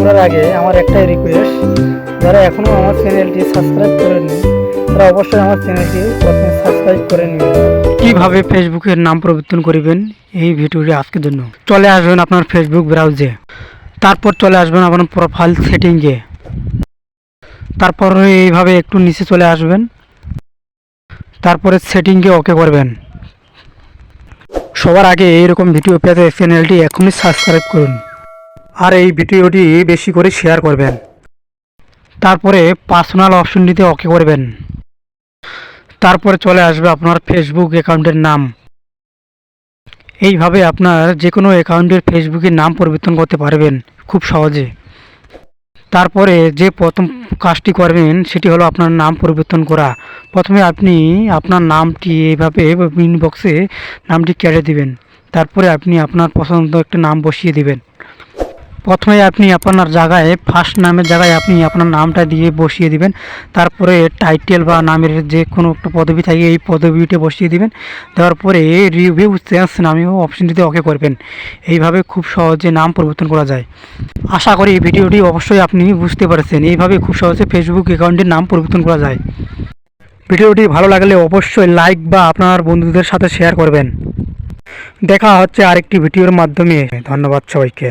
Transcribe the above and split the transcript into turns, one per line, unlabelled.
করার আগে আমার একটাই রিকোয়েস্ট যারা এখনও আমার চ্যানেলটি সাবস্ক্রাইব করেনি তারা অবশ্যই আমার চ্যানেলটি প্রথমে সাবস্ক্রাইব করে নেবেন কীভাবে ফেসবুকের নাম পরিবর্তন করিবেন? এই ভিডিওটি আজকের জন্য। চলে আসবেন আপনার ফেসবুক ব্রাউজে তারপর চলে আসবেন আপনার প্রোফাইল সেটিংয়ে তারপর এইভাবে একটু নিচে চলে আসবেন। তারপরে সেটিংকে ওকে করবেন। সবার আগে এইরকম ভিডিও পেতে চ্যানেলটি এখনই সাবস্ক্রাইব করুন। আর এই ভিডিওটি বেশি করে শেয়ার করবেন। তারপরে পার্সোনাল অপশন অপশনটিতে ওকে করবেন। তারপরে চলে আসবে আপনার ফেসবুক অ্যাকাউন্টের নাম। এইভাবে আপনার যে কোনো অ্যাকাউন্টের ফেসবুকের নাম পরিবর্তন করতে পারবেন খুব সহজে। তারপরে যে প্রথম কাজটি করবেন, সেটি হলো আপনার নাম পরিবর্তন করা। প্রথমে আপনি আপনার নামটি এইভাবে ইনবক্সে নামটি কেটে দিবেন। তারপরে আপনি আপনার পছন্দ একটা নাম বসিয়ে দিবেন। প্রথমে আপনি আপনার জায়গায় ফার্স্ট নামের জায়গায় আপনি আপনার নামটা দিয়ে বসিয়ে দিবেন। তারপরে টাইটেল বা নামের যে কোনো একটা পদবি থাকে, এই পদবিটা বসিয়ে দিবেন। দেওয়ার পরে রিভিউ চেঞ্জ নামেও অপশনটিতে ওকে করবেন। এইভাবে খুব সহজে নাম পরিবর্তন করা যায়। আশা করি এই ভিডিওটি অবশ্যই আপনি বুঝতে পারছেন। এইভাবে খুব সহজে ফেসবুক অ্যাকাউন্টের নাম পরিবর্তন করা যায়। ভিডিওটি ভালো লাগলে অবশ্যই লাইক বা আপনার বন্ধুদের সাথে শেয়ার করবেন। দেখা হচ্ছে আরেকটি ভিডিওর মাধ্যমে। ধন্যবাদ সবাইকে।